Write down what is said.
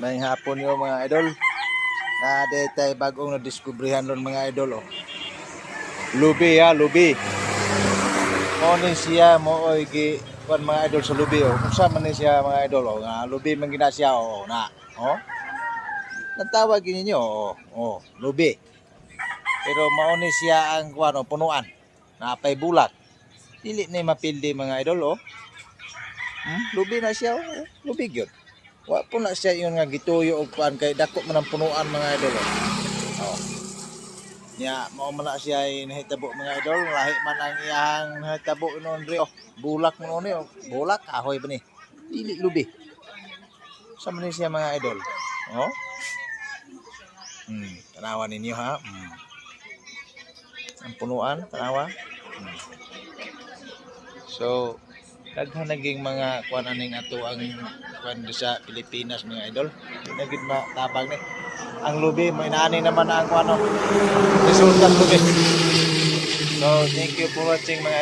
May hapon yo mga idol. Na detay bagong nadiskubrihan ron mga idol oh. Lubi ha, lubi. Mo ni siya mo oy gi kuan mga idol sa lubi oh. Unsa man ni siya mga idol oh. Nga lubi man gina siya oh na. Oh. Natawag ninyo oh. Oh, lubi. Pero mao ni siya ang kuan oh, punuan. Napay bulak. Dili na mapildi mga idol oh. Hmm? Lubi na siya oh. Lubi gyud. Wa po na siya yun nga gituyo og kuan kay dako man ang punuan mga idol. Oh. Nya mao man na siya nahitabo mga idol, lahi man ang iyang nahitabo noon ri oh. Bulak mo ni oh. Bulak kahoy ba ni? Dili lubi. Sa man siya mga idol. Oh. Hmm, tanawa ninyo ha. Hmm. Ang punuan, tanawa. Hmm. So, daghan naging mga kuan aning ato ang kuan sa Pilipinas mga idol. Nagid matabang ni. Ang lubi may naani naman ang kuan. Resulta lubi. So, thank you for watching mga